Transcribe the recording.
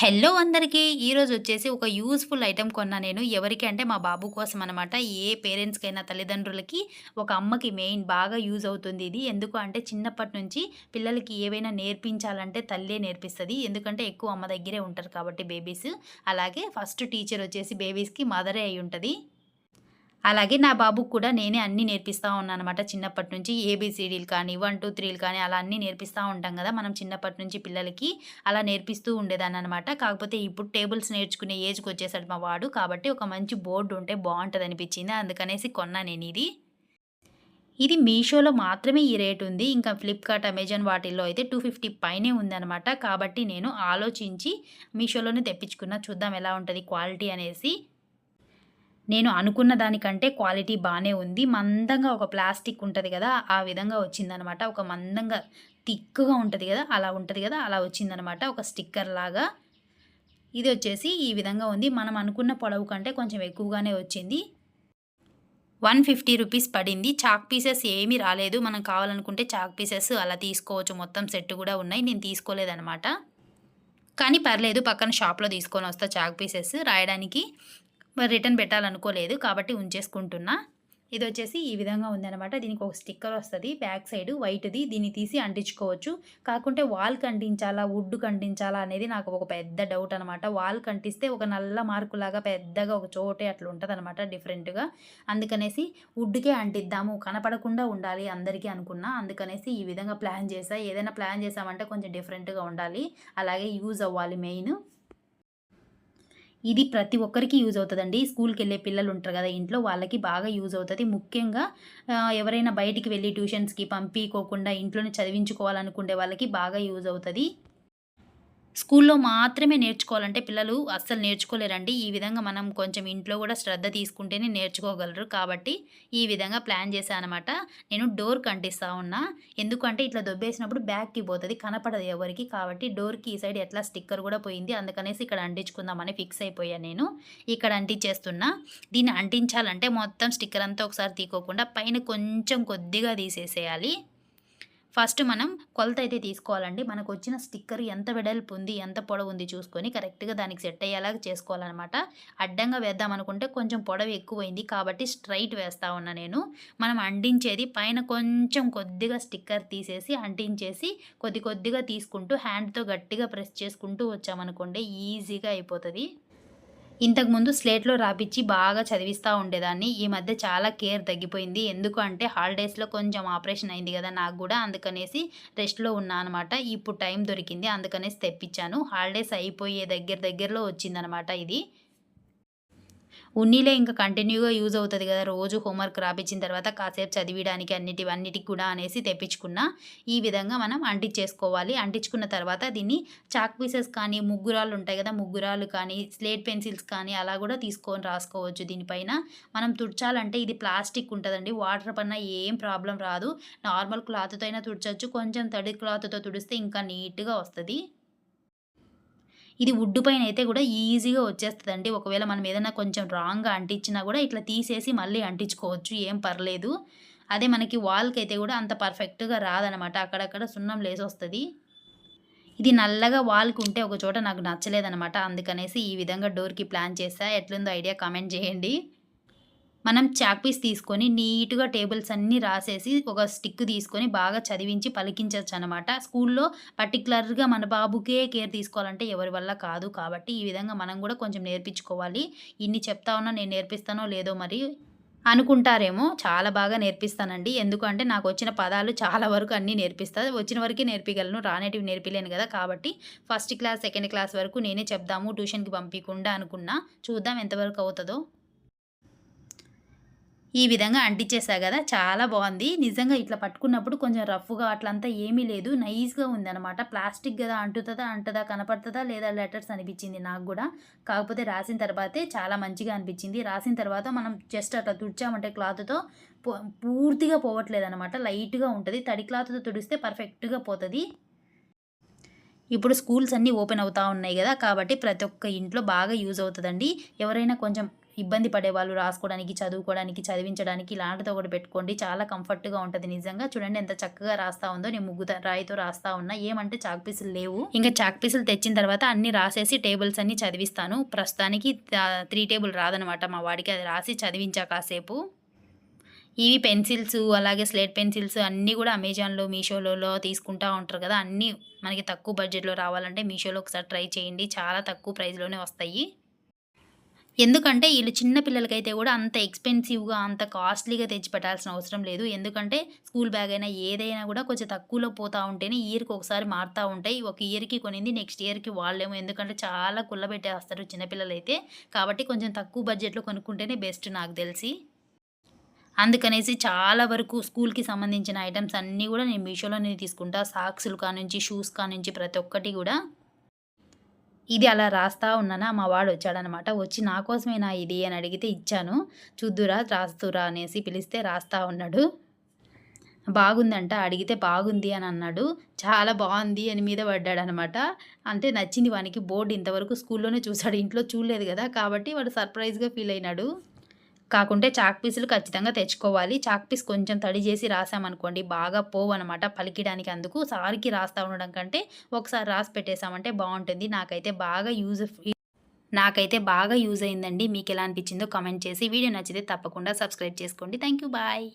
Hello అందరికీ. ఈరోజు వచ్చేసి ఒక యూస్ఫుల్ ఐటెం కొన్నా నేను. ఎవరికి అంటే మా బాబు కోసం అనమాట ఏ పేరెంట్స్కైనా తల్లిదండ్రులకి ఒక అమ్మకి మెయిన్ బాగా యూజ్ అవుతుంది ఇది. ఎందుకు అంటే చిన్నప్పటి నుంచి పిల్లలకి ఏవైనా నేర్పించాలంటే తల్లే నేర్పిస్తుంది. ఎందుకంటే ఎక్కువ అమ్మ దగ్గరే ఉంటారు కాబట్టి బేబీస్. అలాగే ఫస్ట్ టీచర్ వచ్చేసి బేబీస్కి మదరే అయి ఉంటుంది. అలాగే నా బాబుకి కూడా నేనే అన్నీ నేర్పిస్తూ ఉన్నాను అనమాట చిన్నప్పటి నుంచి ఏబిసిడీలు కానీ వన్ టూ త్రీలు కానీ అలా అన్నీ నేర్పిస్తూ ఉంటాం కదా. మనం చిన్నప్పటి నుంచి పిల్లలకి అలా నేర్పిస్తూ ఉండేదాన్ని అనమాట కాకపోతే ఇప్పుడు టేబుల్స్ నేర్చుకునే ఏజ్కి వచ్చేసాడు మా వాడు. కాబట్టి ఒక మంచి బోర్డు ఉంటే బాగుంటుంది అనిపించింది అందుకనేసి కొన్నా నేను ఇది ఇది మీషోలో మాత్రమే ఈ రేట్ ఉంది. ఇంకా ఫ్లిప్కార్ట్ అమెజాన్ వాటిల్లో అయితే టూ ఫిఫ్టీ పైనే ఉందన్నమాట. కాబట్టి నేను ఆలోచించి మీషోలోనే తెప్పించుకున్నా. చూద్దాం ఎలా ఉంటుంది క్వాలిటీ అనేసి. నేను అనుకున్న దానికంటే క్వాలిటీ బాగానే ఉంది. మందంగా ఒక ప్లాస్టిక్ ఉంటుంది కదా ఆ విధంగా వచ్చిందనమాట. ఒక మందంగా థిక్గా ఉంటుంది కదా అలా ఉంటుంది కదా అలా వచ్చిందనమాట. ఒక స్టిక్కర్ లాగా. ఇది వచ్చేసి ఈ విధంగా ఉంది. మనం అనుకున్న పొడవు కంటే కొంచెం ఎక్కువగానే వచ్చింది. వన్ ఫిఫ్టీ రూపీస్ పడింది. చాక్ పీసెస్ ఏమీ రాలేదు. మనం కావాలనుకుంటే చాక్ పీసెస్ అలా తీసుకోవచ్చు. మొత్తం సెట్ కూడా ఉన్నాయి. నేను తీసుకోలేదనమాట. కానీ పర్లేదు. పక్కన షాప్లో తీసుకొని వస్తా చాక్ పీసెస్ రాయడానికి. మరి రిటర్న్ పెట్టాలనుకోలేదు కాబట్టి ఉంచేసుకుంటున్నా. ఇది వచ్చేసి ఈ విధంగా ఉందన్నమాట. దీనికి ఒక స్టిక్కర్ వస్తుంది బ్యాక్ సైడ్ వైట్ది. దీన్ని తీసి అంటించుకోవచ్చు. కాకుంటే వాల్ కంటించాలా వుడ్ కంటించాలా అనేది నాకు ఒక పెద్ద డౌట్ అనమాట వాల్ కంటిస్తే ఒక నల్ల మార్కులాగా పెద్దగా ఒక చోటే అట్లా ఉంటుంది అనమాట డిఫరెంట్గా. అందుకనేసి వుడ్కే అంటిద్దాము. కనపడకుండా ఉండాలి అందరికీ అనుకున్నా. అందుకనేసి ఈ విధంగా ప్లాన్ చేసా. ఏదైనా ప్లాన్ చేసామంటే కొంచెం డిఫరెంట్గా ఉండాలి. అలాగే యూజ్ అవ్వాలి మెయిన్. ఇది ప్రతి ఒక్కరికి యూజ్ అవుతుందండి. స్కూల్కి వెళ్ళే పిల్లలు ఉంటారు కదా ఇంట్లో వాళ్ళకి బాగా యూజ్ అవుతుంది. ముఖ్యంగా ఎవరైనా బయటికి వెళ్ళి ట్యూషన్స్కి పంపించుకోకుండా ఇంట్లోనే చదివించుకోవాలనుకునే వాళ్ళకి బాగా యూజ్ అవుతుంది. స్కూల్లో మాత్రమే నేర్చుకోవాలంటే పిల్లలు అస్సలు నేర్చుకోలేరండి. ఈ విధంగా మనం కొంచెం ఇంట్లో కూడా శ్రద్ధ తీసుకుంటేనే నేర్చుకోగలరు. కాబట్టి ఈ విధంగా ప్లాన్ చేశానమాట. అనమాట నేను డోర్ కంటిస్తా ఉన్నా. ఎందుకంటే ఇట్లా దొబ్బేసినప్పుడు బ్యాక్కి పోతుంది కనపడదు ఎవరికి. కాబట్టి డోర్కి ఈ సైడ్ ఎట్లా స్టిక్కర్ కూడా పోయింది. అందుకనేసి ఇక్కడ అంటించుకుందామని ఫిక్స్ అయిపోయా నేను. ఇక్కడ అంటించేస్తున్నా. దీన్ని అంటించాలంటే మొత్తం స్టిక్కర్ అంతా ఒకసారి తీకోకుండా పైన కొంచెం కొద్దిగా తీసేసేయాలి. ఫస్ట్ మనం కొలత అయితే తీసుకోవాలండి. మనకు వచ్చిన స్టిక్కర్ ఎంత వెడల్పు ఉంది ఎంత పొడవు ఉంది చూసుకొని కరెక్ట్గా దానికి సెట్ అయ్యేలాగా చేసుకోవాలన్నమాట. అడ్డంగా వేద్దాం అనుకుంటే కొంచెం పొడవు ఎక్కువైంది కాబట్టి స్ట్రైట్ వేస్తా ఉన్నా నేను. మనం అంటించేది పైన కొంచెం కొద్దిగా స్టిక్కర్ తీసేసి అంటించేసి కొద్ది కొద్దిగా తీసుకుంటూ హ్యాండ్తో గట్టిగా ప్రెస్ చేసుకుంటూ వచ్చామనుకోండి ఈజీగా అయిపోతుంది. ఇంతకుముందు స్లేట్లో రాపిచ్చి బాగా చదివిస్తూ ఉండేదాన్ని. ఈ మధ్య చాలా కేర్ తగ్గిపోయింది. ఎందుకు అంటే హాలిడేస్లో కొంచెం ఆపరేషన్ అయింది కదా నాకు కూడా. అందుకనేసి రెస్ట్లో ఉన్నా అనమాట ఇప్పుడు టైం దొరికింది. అందుకనేసి తెప్పించాను హాలిడేస్ అయిపోయే దగ్గర దగ్గరలో వచ్చిందనమాట ఇది. ఉన్నీలే ఇంకా కంటిన్యూగా యూజ్ అవుతుంది కదా. రోజు హోంవర్క్ రాపించిన తర్వాత కాసేపు చదివడానికి అన్నిటి అన్నిటికి కూడా అనేసి తెప్పించుకున్న ఈ విధంగా మనం అంటించేసుకోవాలి అంటించుకున్న తర్వాత దీన్ని చాక్ పీసెస్ కానీ ముగ్గురాలు ఉంటాయి కదా ముగ్గురాలు కానీ స్లేట్ పెన్సిల్స్ కానీ అలా కూడా తీసుకొని రాసుకోవచ్చు. దీనిపైన మనం తుడ్చాలంటే ఇది ప్లాస్టిక్ ఉంటుందండి. వాటర్ పైన ఏం ప్రాబ్లం రాదు. నార్మల్ క్లాత్తో అయినా తుడచచ్చు. కొంచెం తడి క్లాత్తో తుడిస్తే ఇంకా నీట్గా వస్తుంది. ఇది వుడ్ పైన అయితే కూడా ఈజీగా వచ్చేస్తుందండి. ఒకవేళ మనం ఏదైనా కొంచెం రాంగ్గా అంటించినా కూడా ఇట్లా తీసేసి మళ్ళీ అంటించుకోవచ్చు. ఏం పర్లేదు. అదే మనకి వాల్కి అయితే కూడా అంత పర్ఫెక్ట్గా రాదనమాట అక్కడక్కడ సున్నం లేసి వస్తుంది ఇది నల్లగా వాల్కి ఉంటే ఒక చోట నాకు నచ్చలేదనమాట అందుకనేసి ఈ విధంగా డోర్కి ప్లాన్ చేస్తా ఎట్లుందో ఐడియా కామెంట్ చేయండి. మనం చాక్ పీస్ తీసుకొని నీట్గా టేబుల్స్ అన్నీ రాసేసి ఒక స్టిక్ తీసుకొని బాగా చదివించి పలికించవచ్చు అనమాట స్కూల్లో పర్టికులర్గా మన బాబుకే కేర్ తీసుకోవాలంటే ఎవరి వల్ల కాదు కాబట్టి ఈ విధంగా మనం కూడా కొంచెం నేర్పించుకోవాలి. ఇన్ని చెప్తా ఉన్నా నేను నేర్పిస్తానో లేదో మరి అనుకుంటారేమో. చాలా బాగా నేర్పిస్తానండి. ఎందుకంటే నాకు వచ్చిన పదాలు చాలా వరకు అన్నీ నేర్పిస్తా. వచ్చిన వరకే నేర్పగలను రానేటివి నేర్పిలేను కదా కాబట్టి ఫస్ట్ క్లాస్ సెకండ్ క్లాస్ వరకు నేనే చెప్దాము ట్యూషన్కి పంపించకుండా అనుకున్నా. చూద్దాం ఎంతవరకు అవుతుందో. ఈ విధంగా అంటించేసా కదా చాలా బాగుంది. నిజంగా ఇట్లా పట్టుకున్నప్పుడు కొంచెం రఫ్గా అట్లంతా ఏమీ లేదు. నైస్గా ఉందన్నమాట. ప్లాస్టిక్ కదా అంటుతుందా అంటదా కనపడుతుందా లేదా లెటర్స్ అనిపించింది నాకు కూడా. కాకపోతే రాసిన తర్వాతే చాలా మంచిగా అనిపించింది. రాసిన తర్వాత మనం జస్ట్ అట్లా తుడిచామంటే క్లాత్తో పూర్తిగా పోవట్లేదు అనమాట లైట్గా ఉంటుంది. తడి క్లాత్తో తుడిస్తే పర్ఫెక్ట్గా పోతుంది. ఇప్పుడు స్కూల్స్ అన్నీ ఓపెన్ అవుతూ ఉన్నాయి కదా కాబట్టి ప్రతి ఒక్క ఇంట్లో బాగా యూజ్ అవుతుందండి. ఎవరైనా కొంచెం ఇబ్బంది పడేవాళ్ళు రాసుకోవడానికి, చదువుకోవడానికి, చదివించడానికి ఇలాంటిది ఒకటి పెట్టుకోండి. చాలా కంఫర్ట్‌గా ఉంటుంది నిజంగా. చూడండి ఎంత చక్కగా రాస్తా ఉందో. నేను ముగ్గు రాయితో రాస్తా ఉన్నా. ఏమంటే చాక్ పీసులు లేవు. ఇంకా చాక్ పీసులు తెచ్చిన తర్వాత అన్ని రాసేసి టేబుల్స్ అన్ని చదివిస్తాను. ప్రస్తుతానికి త్రీ టేబుల్ రాదనమాట మా వాడికి. అది రాసి చదివించా కాసేపు. ఇవి పెన్సిల్స్ అలాగే స్లేట్ పెన్సిల్స్ అన్నీ కూడా అమెజాన్‌లో, మీషోలో తీసుకుంటా ఉంటారు కదా! అన్నీ మనకి తక్కువ బడ్జెట్‌లో రావాలంటే మీషోలో ఒకసారి ట్రై చేయండి. చాలా తక్కువ ప్రైస్‌లోనే వస్తాయి. ఎందుకంటే వీళ్ళు చిన్న పిల్లలకైతే కూడా అంత ఎక్స్‌పెన్సివ్‌గా, అంత కాస్ట్‌లీగా తెచ్చి పెట్టాల్సిన అవసరం లేదు. ఎందుకంటే స్కూల్ బ్యాగ్ అయినా ఏదైనా కూడా కొంచెం తక్కువలో పోతూ ఉంటేనే ఇయర్‌కి ఒకసారి మారుతూ ఉంటాయి. ఒక ఇయర్‌కి కొనింది నెక్స్ట్ ఇయర్‌కి వాళ్ళేమో ఎందుకంటే చాలా కుల్లబెట్టేస్తారు చిన్న పిల్లలైతే. కాబట్టి కొంచెం తక్కువ బడ్జెట్‌లో కొనుక్కుంటేనే బెస్ట్ నాకు తెలిసి. అందుకనేసి చాలా వరకు స్కూల్‌కి సంబంధించిన ఐటమ్స్ అన్నీ కూడా నేను మీషోలోనే తీసుకుంటా. సాక్సులు కానుంచి, షూస్ కానుంచి ప్రతి ఒక్కటి కూడా. ఇది అలా రాస్తా ఉన్నానా మా వాడు వచ్చాడనమాట. వచ్చి "నా కోసమేనా ఇది" అని అడిగితే ఇచ్చాను. "చూద్దురా, రాస్తురా" అనేసి పిలిస్తే రాస్తా ఉన్నాడు. బాగుందంట. అడిగితే బాగుంది అని అన్నాడు. చాలా బాగుంది అని మీద పడ్డాడనమాట. అంటే నచ్చింది వానికి. బోర్డు ఇంతవరకు స్కూల్‌లోనే చూసాడు. ఇంట్లో చూడలేదు కదా! కాబట్టి వాడు సర్ప్రైజ్‌గా ఫీల్ అయినాడు. కాకుంటే చాక్ పీసులు ఖచ్చితంగా తెచ్చుకోవాలి. చాక్ పీస్ కొంచెం తడి చేసి రాసామనుకోండి బాగా పోవు అనమాట పలికిడానికి అందుకు. సార్‌కి రాస్తా ఉండడం కంటే ఒకసారి రాసి పెట్టేశామంటే బాగుంటుంది నాకైతే బాగా యూజ్ నాకైతే బాగా యూజ్ అయిందండి. మీకు ఎలా అనిపించిందో కామెంట్ చేసి వీడియో నచ్చితే తప్పకుండా సబ్స్క్రైబ్ చేసుకోండి. Thank you. బాయ్.